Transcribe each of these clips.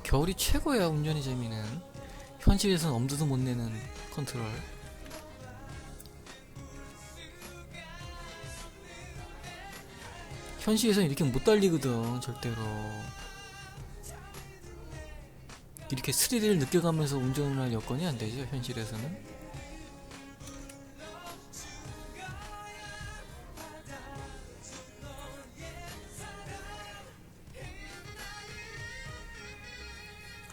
아 겨울이 최고야 운전의 재미는. 현실에선 엄두도 못 내는 컨트롤. 현실에선 이렇게 못 달리거든 절대로. 이렇게 스릴을 느껴가면서 운전을 할 여건이 안 되죠 현실에서는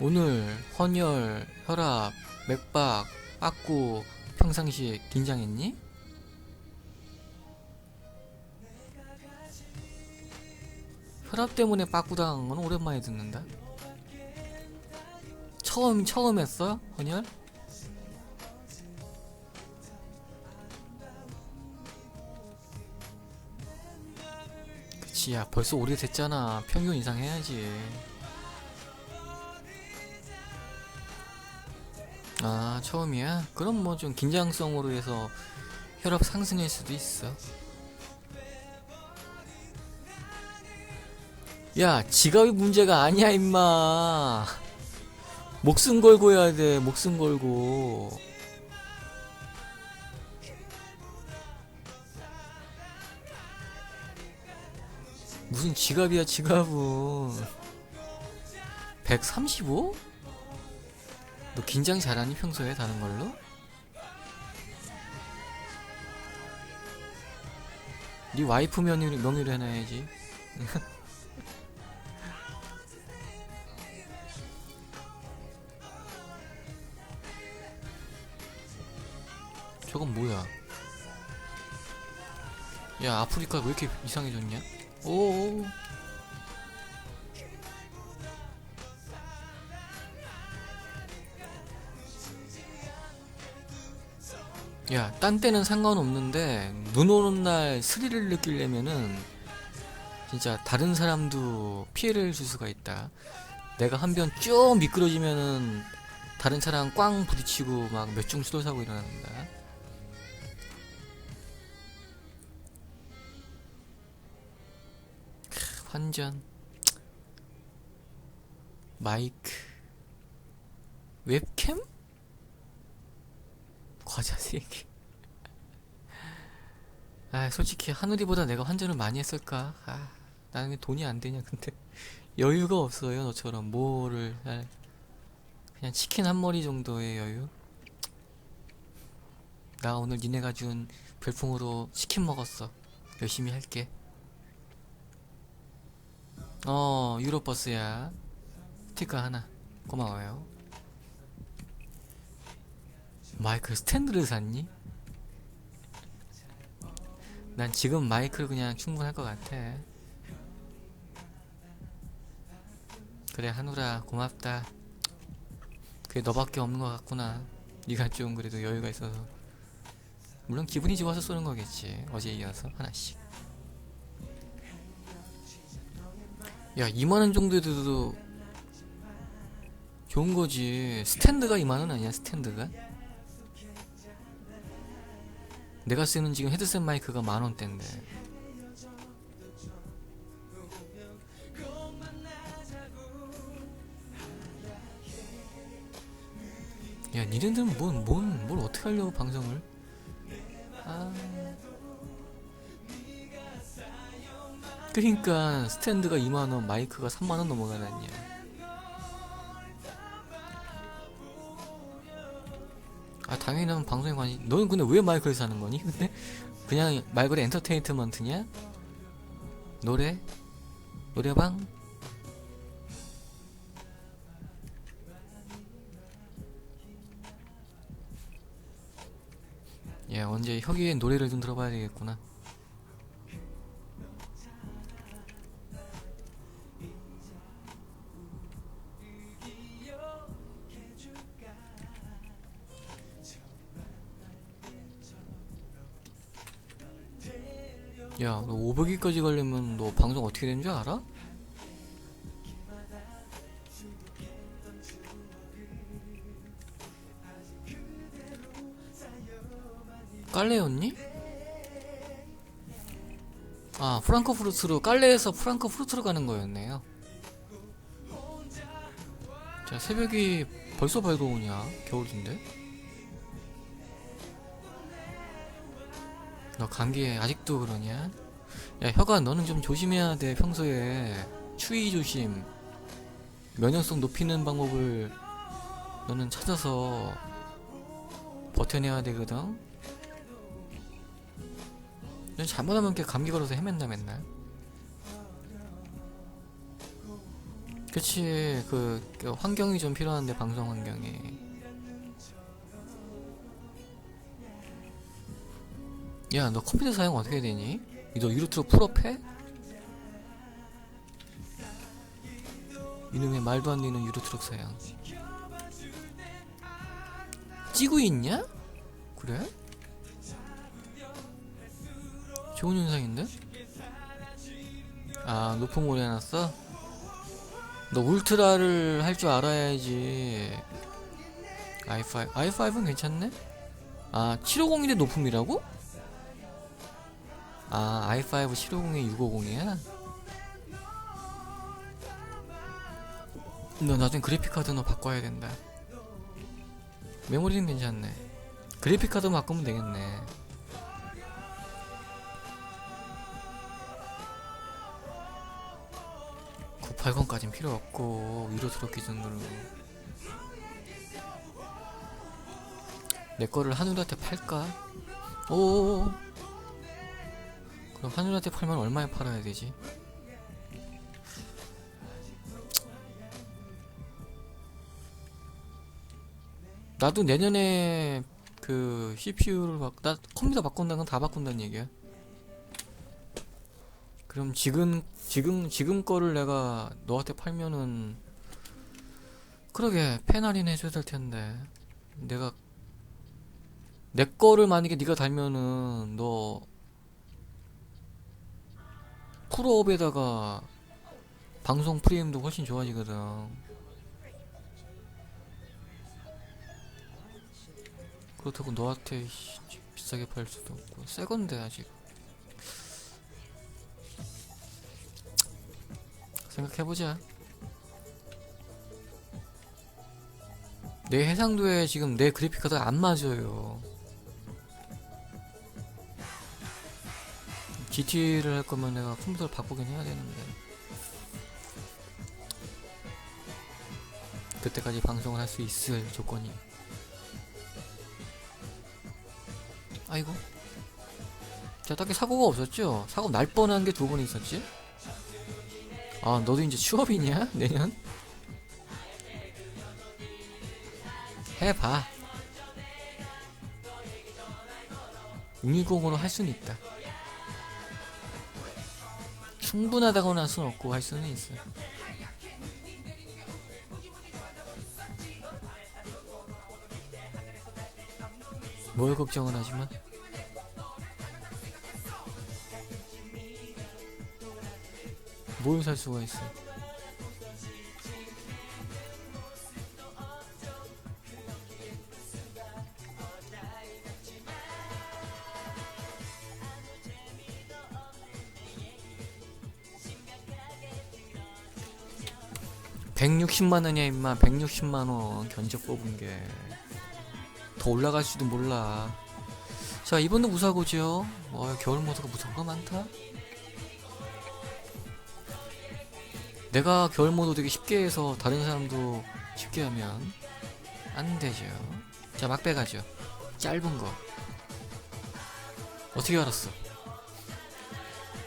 오늘 헌혈, 혈압, 맥박, 빠꾸, 평상시에 긴장했니? 혈압 때문에 빠꾸 당한 건 오랜만에 듣는다. 처음 처음 했어? 헌혈? 그치 야 벌써 오래됐잖아 평균 이상 해야지 아 처음이야? 그럼 뭐 좀 긴장성으로 해서 혈압 상승일 수도 있어 야 지갑이 문제가 아니야 임마 목숨 걸고 해야 돼 목숨 걸고 무슨 지갑이야 지갑은 135? 너 긴장 잘하니 평소에 다른 걸로? 네 와이프 명의로, 명의로 해놔야지 저건 뭐야 야 아프리카 왜 이렇게 이상해졌냐? 오 야, 딴 때는 상관없는데 눈 오는 날 스릴을 느끼려면은 진짜 다른 사람도 피해를 줄 수가 있다. 내가 한 변 쭉 미끄러지면은 다른 차랑 꽝 부딪히고 막 몇 중 수도 사고 일어난다. 크, 환전 마이크 웹캠 과자 3개 아 솔직히 하늘이보다 내가 환전을 많이 했을까? 아 나는 왜 돈이 안 되냐 근데. 여유가 없어요 너처럼. 뭐를 할. 그냥 치킨 한 머리 정도의 여유? 나 오늘 니네가 준 별풍으로 치킨 먹었어. 열심히 할게. 어 유로버스야. 스티커 하나. 고마워요 마이크 스탠드를 샀니? 난 지금 마이크를 그냥 충분할 것 같아. 그래 한우라 고맙다. 그게 너밖에 없는 것 같구나. 네가 좀 그래도 여유가 있어서. 물론 기분이 좋아서 쏘는 거겠지. 어제 이어서 하나씩. 야 2만원 정도 돼도 좋은 거지. 스탠드가 2만원 아니야 스탠드가? 내가 쓰는 지금 헤드셋 마이크가 만 원대인데. 야, 니네들은 뭔, 뭔, 뭘 어떻게 하려고 방송을? 아. 그니까, 스탠드가 2만원, 마이크가 3만원 넘어가다니 아 당연히 난 방송에 관심 너는 근데 왜 마이크를 사는 거니? 근데 그냥 말 그대로 엔터테인먼트냐? 노래? 노래방? 야 언제 혁이의 노래를 좀 들어봐야 되겠구나 너 500위까지 가려면 너 방송 어떻게 되는 줄 알아? 깔레였니? 아, 프랑크푸르트로 깔레에서 프랑크푸르트로 가는 거였네요. 자 새벽이 벌써 밝아오냐 겨울인데 너 감기에 아직도 그러냐 야 혀가 너는 좀 조심해야 돼 평소에. 추위 조심. 면역성 높이는 방법을 너는 찾아서 버텨내야 되거든. 넌 잘못하면 이렇게 감기 걸어서 헤맨다 맨날? 그치 그, 그 환경이 좀 필요한데 방송 환경이. 야 너 컴퓨터 사용 어떻게 되니? 너 유로트로 풀업해? 이놈의 말도 안 되는 유로트럭 사양 찌고 있냐? 그래? 좋은 현상인데? 아 높은 고리 해놨어? 너 울트라를 할 줄 알아야지 i5 i5는 괜찮네? 아 750인데 높음이라고? 아 i5 750에 650이야? 너 나중에 그래픽카드 너 바꿔야 된다. 메모리는 괜찮네. 그래픽카드 바꾸면 되겠네. 구 980까진 필요 없고 위로 트럭 기준으로. 내 거를 한우한테 팔까? 오 그럼 한우한테 팔면 얼마에 팔아야 되지? 나도 내년에 그 CPU를 바, 나 컴퓨터 바꾼다는 건 다 바꾼다는 얘기야. 그럼 지금 지금 지금 거를 내가 너한테 팔면은 그러게 펜 할인 해줘야 될 텐데 내가 내 거를 만약에 네가 달면은 너 프로업에다가 방송 프레임도 훨씬 좋아지거든. 그렇다고 너한테 씨, 비싸게 팔 수도 없고. 새 건데 아직. 생각해보자. 내 해상도에 지금 내 그래픽카드가 안 맞아요 GT를 할 거면 내가 컴퓨터를 바꾸긴 해야 되는데 그때까지 방송을 할 수 있을 조건이 아이고 자 딱히 사고가 없었죠? 사고 날 뻔한 게 두 번 있었지? 아 너도 이제 취업이냐? 내년? 해봐 610으로 할 수는 있다 충분하다고는 할 수는 없고 할 수는 있어 뭘 걱정은 하지만 뭘 살 수가 있어 (160만 원이야) 임마 (160만 원) 견적 뽑은 게 더 올라갈지도 몰라. 자, 이번도 무사고죠. 어, 겨울 모드가 무사고가 많다. 내가 겨울 모드 되게 쉽게 해서 다른 사람도 쉽게 하면 안 되죠. 자, 막 빼가죠. 짧은 거. 어떻게 알았어?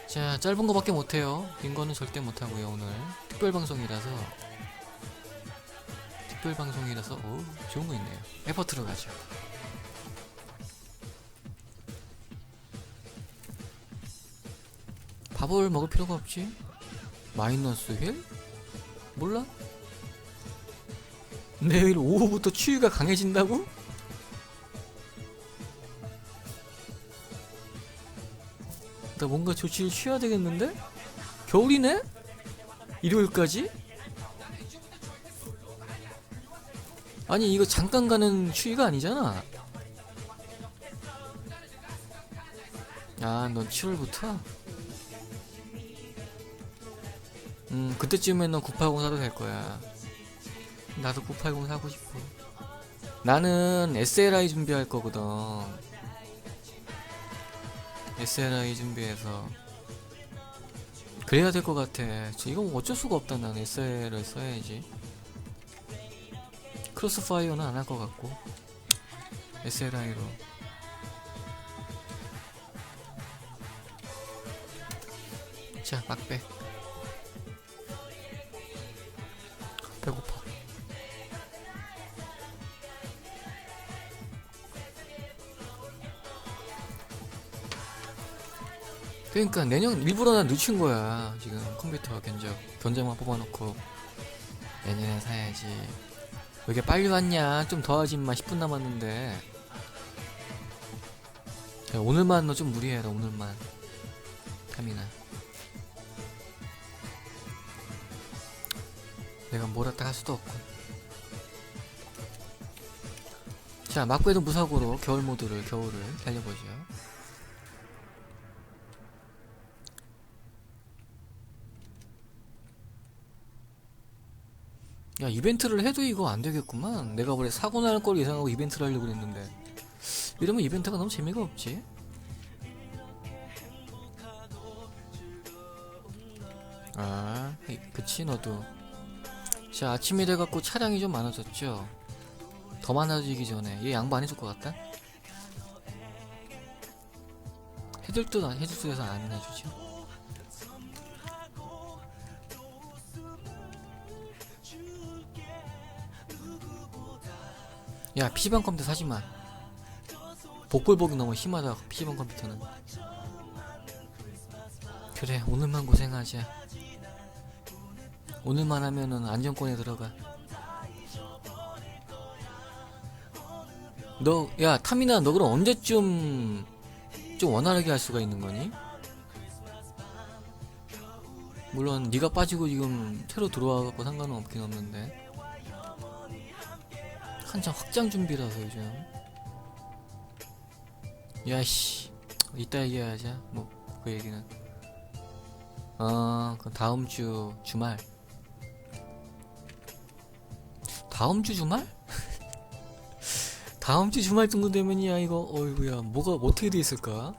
자, 짧은 거밖에 못해요. 긴 거는 절대 못하고요, 오늘. 특별 방송이라서. 특별 방송이라서, 오, 좋은 거 있네요. 에퍼트로 가죠. 밥을 먹을 필요가 없지? 마이너스 휠? 몰라? 내일 오후부터 추위가 강해진다고? 나 뭔가 조치를 취해야 되겠는데? 겨울이네? 일요일까지? 아니 이거 잠깐 가는 추위가 아니잖아 아 넌 7월부터? 음 그때쯤에는 980 사도 될 거야 나도 980 사고 싶어. 나는 SLI 준비할 거거든. SLI 준비해서 그래야 될 것 같아. 저 이건 어쩔 수가 없다. 난 SL을 써야지. 크로스파이어는 안 할 것 같고 SLI로. 자, 막배. 배고파. 그러니까 내년 일부러 난 늦춘 거야 지금 컴퓨터 견적 견적만 뽑아놓고 내년에 사야지 왜 이렇게 빨리 왔냐? 좀 더 하지 마. 10분 남았는데. 야, 오늘만 너 좀 무리해라 오늘만. 타미나. 내가 뭐라 할 수도 없고. 자 막배도 무사고로 겨울 모드를 겨울을 달려보죠 야 이벤트를 해도 이거 안 되겠구만. 내가 원래 사고 날걸 예상하고 이벤트를 하려고 그랬는데. 이러면 이벤트가 너무 재미가 없지. 아. 그치 너도. 자 아침이 돼갖고 차량이 좀 많아졌죠? 더 많아지기 전에. 얘 양보 안 해줄 것 같다? 해줄 듯 안- 해줄 듯해서 안 해주지 야 PC방 컴퓨터 사지마 복불복이 너무 심하다 PC방 컴퓨터는. 그래 오늘만 고생하자. 오늘만 하면은 안정권에 들어가. 너 야 타미나 너 그럼 언제쯤 좀 원활하게 할 수가 있는 거니? 물론 네가 빠지고 지금 새로 들어와갖고 상관은 없긴 없는데 한창 확장 준비라서 요즘. 야씨 이따 얘기하자 뭐 그 얘기는. 어그 다음 주 주말. 다음 주 주말? 다음 주 주말 정도 되면이야 이거. 어이구야 뭐가 어떻게 돼 있을까?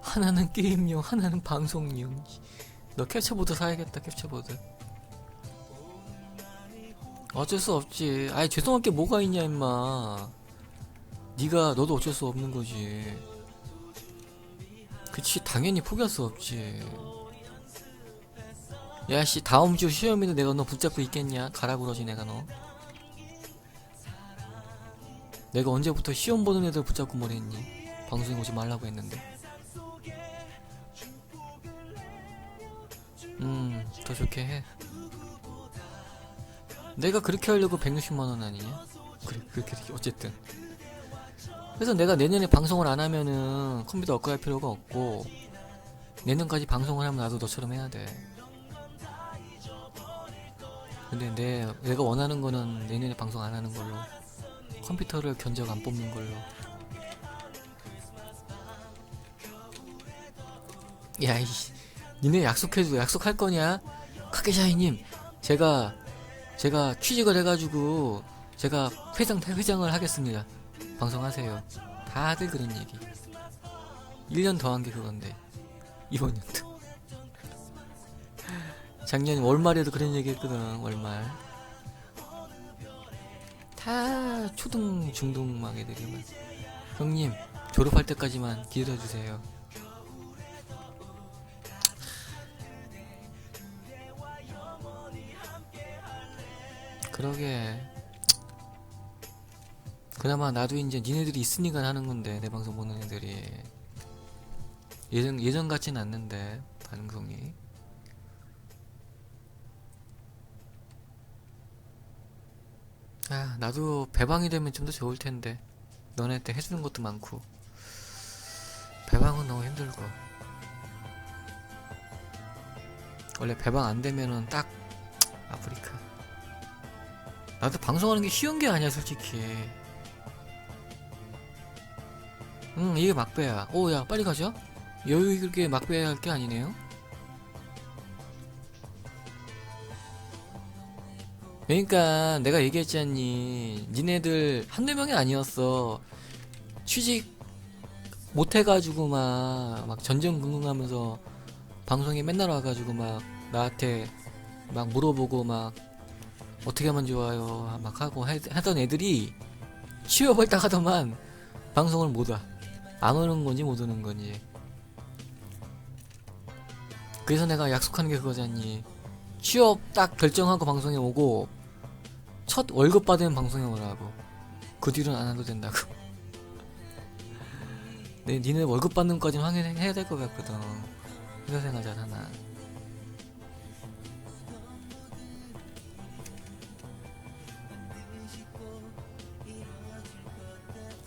하나는 게임용 하나는 방송용. 너 캡처보드 사야겠다 캡처보드 어쩔 수 없지. 아이 죄송할 게 뭐가 있냐 임마. 네가 너도 어쩔 수 없는 거지. 그치 당연히 포기할 수 없지. 야씨 다음 주 시험인데 내가 너 붙잡고 있겠냐? 가라 그러지 내가 너. 내가 언제부터 시험 보는 애들 붙잡고 뭐랬니? 방송에 오지 말라고 했는데. 음 더 좋게 해 내가 그렇게 하려고 160만원 아니냐? 그래 그렇게 돼. 어쨌든. 그래서 내가 내년에 방송을 안 하면은 컴퓨터 업그레이드 할 필요가 없고 내년까지 방송을 하면 나도 너처럼 해야 돼. 근데 내, 내가 원하는 거는 내년에 방송 안 하는 걸로. 컴퓨터를 견적 안 뽑는 걸로. 야이씨. 니네 약속해도 약속할 거냐? 카케샤이님 제가 제가 취직을 해가지고 제가 회장 회장을 하겠습니다. 방송하세요. 다들 그런 얘기. 1년 더 한 게 그건데 이번 년도. 작년 월말에도 그런 얘기 했거든 월말. 다 초등 중등 막 애들이만 형님 졸업할 때까지만 기다려주세요 그러게. 그나마 나도 이제 니네들이 있으니까 하는 건데 내 방송 보는 애들이. 예전 예전 같진 않는데 방송이. 아 나도 배방이 되면 좀 더 좋을 텐데. 너네 때 해주는 것도 많고. 배방은 너무 힘들고. 원래 배방 안 되면은 딱 아프리카 아, 근데 방송하는 게 쉬운 게 아니야, 솔직히. 응, 이게 막배야. 오, 야, 빨리 가자. 여유 있게 막배야 할게 아니네요. 그러니까 내가 얘기했지 않니? 니네들 한두 명이 아니었어. 취직 못 해가지고 막, 막 전전긍긍하면서 방송에 맨날 와가지고 막 나한테 막 물어보고 막 어떻게 하면 좋아요 막 하고 하, 하던 애들이 취업을 딱 하더만 방송을 못 와. 안 오는 건지 못 오는 건지. 그래서 내가 약속하는 게 그거잖니. 취업 딱 결정하고 방송에 오고 첫 월급 받으면 방송에 오라고. 그 뒤로는 안 와도 된다고. 네, 니네 월급 받는 것까지는 확인해야 될 것 같거든. 회사 생활 잘하나.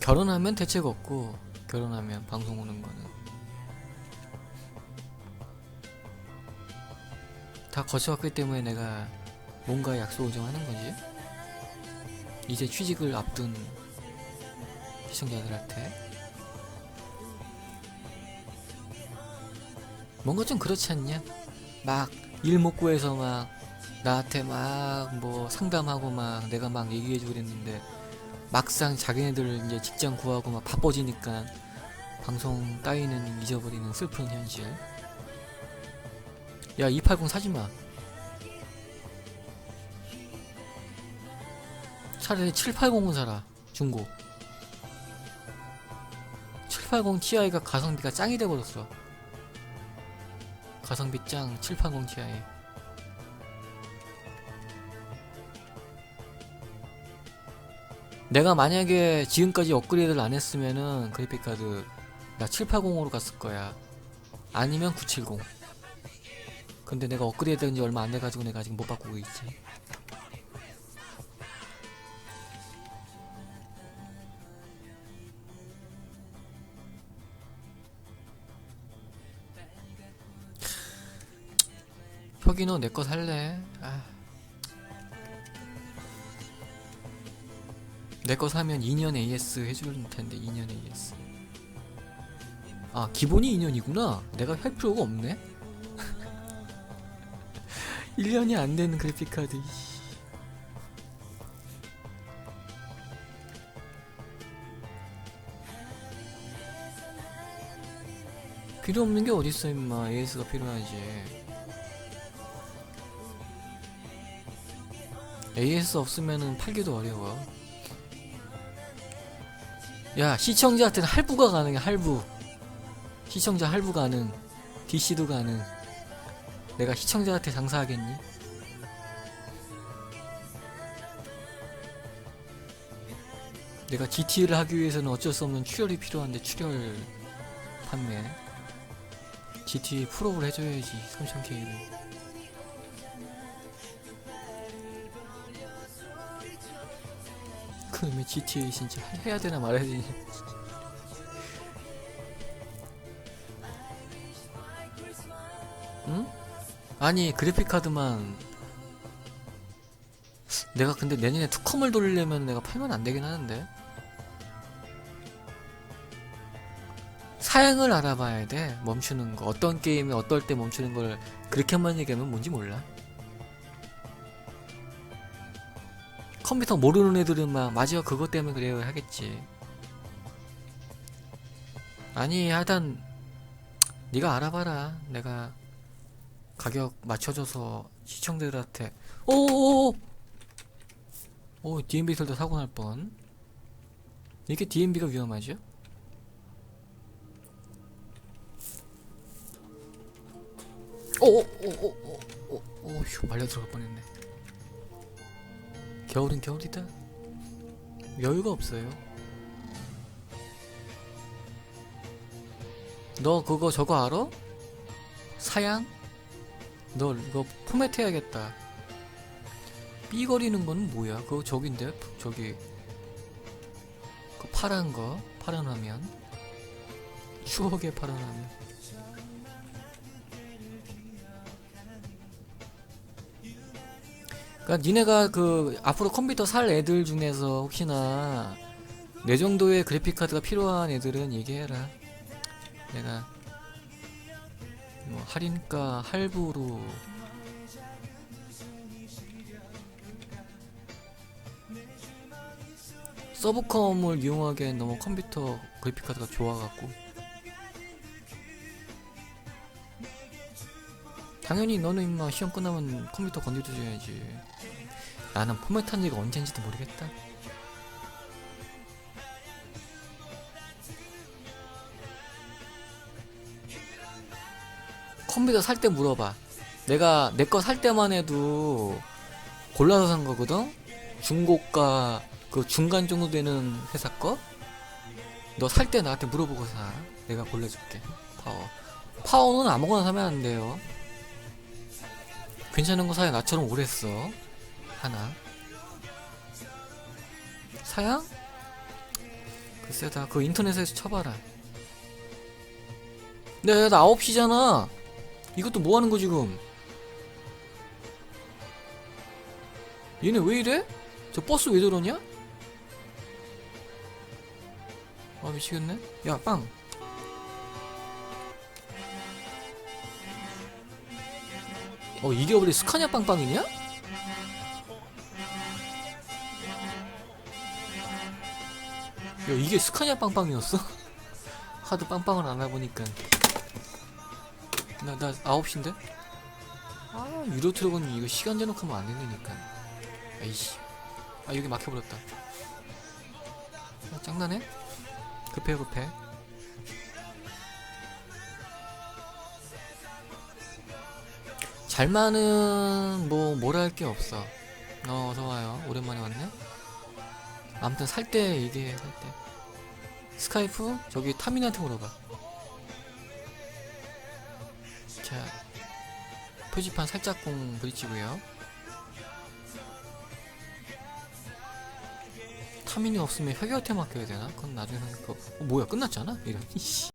결혼하면 대책 없고 결혼하면 방송 오는 거는 다 거쳐왔기 때문에 내가 뭔가 약속을 좀 하는 거지. 이제 취직을 앞둔 시청자들한테 뭔가 좀 그렇지 않냐? 막 일 못 구해서 막 나한테 막 뭐 상담하고 막 내가 막 얘기해주고 그랬는데 막상 자기네들 이제 직장 구하고 막 바빠지니까 방송 따위는 잊어버리는 슬픈 현실. 야, 280 사지 마. 차라리 780은 사라. 중고. 780 Ti가 가성비가 짱이 돼버렸어. 가성비 짱 780 Ti. 내가 만약에 지금까지 업그레이드를 안 했으면은 그래픽카드 나 780으로 갔을 거야. 아니면 970. 근데 내가 업그레이드 된지 얼마 안 돼가지고 내가 아직 못 바꾸고 있지. 혁이 너 내 거 살래? 아. 내 거 사면 2년 AS 해줄 텐데 2년 AS 아 기본이 2년이구나. 내가 할 필요가 없네. 1년이 안 되는 그래픽카드. 필요 없는 게 어딨어 임마. AS가 필요하지. AS 없으면은 팔기도 어려워 야 시청자한테는 할부가 가능해 할부. 시청자 할부 가능 DC도 가능. 내가 시청자한테 장사하겠니? 내가 GT를 하기 위해서는 어쩔 수 없는 출혈이 필요한데 출혈 판매. GT 풀업을 해줘야지 3000K를 그놈의 GTA 진짜 해야 되나 말아야 되냐. 응? 아니 그래픽카드만 내가 근데 내년에 투컴을 돌리려면 내가 팔면 안 되긴 하는데. 사양을 알아봐야 돼 멈추는 거. 어떤 게임이 어떨 때 멈추는 걸 그렇게만 얘기하면 뭔지 몰라 컴퓨터 모르는 애들은 막 맞아 그것 때문에 그래요 하겠지. 아니 하여튼 네가 알아봐라. 내가 가격 맞춰줘서 시청자들한테. 오오오 오. DMB 설도 사고 날뻔. 이게 DMB가 위험하죠? 오오오오오오 휴 말려 들어갈 뻔했네 겨울은 겨울이다 여유가 없어요 너 그거 저거 알아? 사양? 너 이거 포맷 해야겠다 삐거리는 거는 뭐야? 그거 저긴데? 저기 그 파란 거 파란 화면 추억의 파란 화면 그러니까 니네가 그 앞으로 컴퓨터 살 애들 중에서 혹시나 내 정도의 그래픽 카드가 필요한 애들은 얘기해라. 내가 뭐 할인가 할부로 서브컴을 이용하기엔 너무 컴퓨터 그래픽 카드가 좋아갖고 당연히 너는 임마 시험 끝나면 컴퓨터 건드려줘야지 나는 포맷한 지가 언젠지도 모르겠다 컴퓨터 살 때 물어봐 내가 내 거 살 때만 해도 골라서 산 거거든 중고가 그 중간 정도 되는 회사 거? 너 살 때 나한테 물어보고 사. 내가 골라줄게. 파워. 파워는 아무거나 사면 안 돼요. 괜찮은 거 사야 나처럼 오래 써. 하나. 사양? 글쎄다. 그 인터넷에서 쳐봐라. 네, 나 9시잖아. 이것도 뭐 하는 거 지금? 얘네 왜 이래? 저 버스 왜 저러냐? 아 미치겠네 야 빵 어 이게 원래 스카냐 빵빵이냐? 야 이게 스카냐 빵빵이었어? 하도 빵빵을 안 해보니까 나, 나 9시인데? 아 유로 트럭은 이거 시간 제놓고 하면 안 된다니까 아이씨 아 여기 막혀버렸다 아, 장난해? 급해 급해 잘만은 뭐 뭐라 할 게 없어. 어 어서 와요. 오랜만에 왔네. 아무튼 살 때 얘기해 살 때. 스카이프? 저기 타민한테 물어봐. 자 표지판 살짝공 브릿지고요. 타민이 없으면 혁여한테 맡겨야 되나? 그건 나중에 생각해 어, 뭐야 끝났잖아? 이런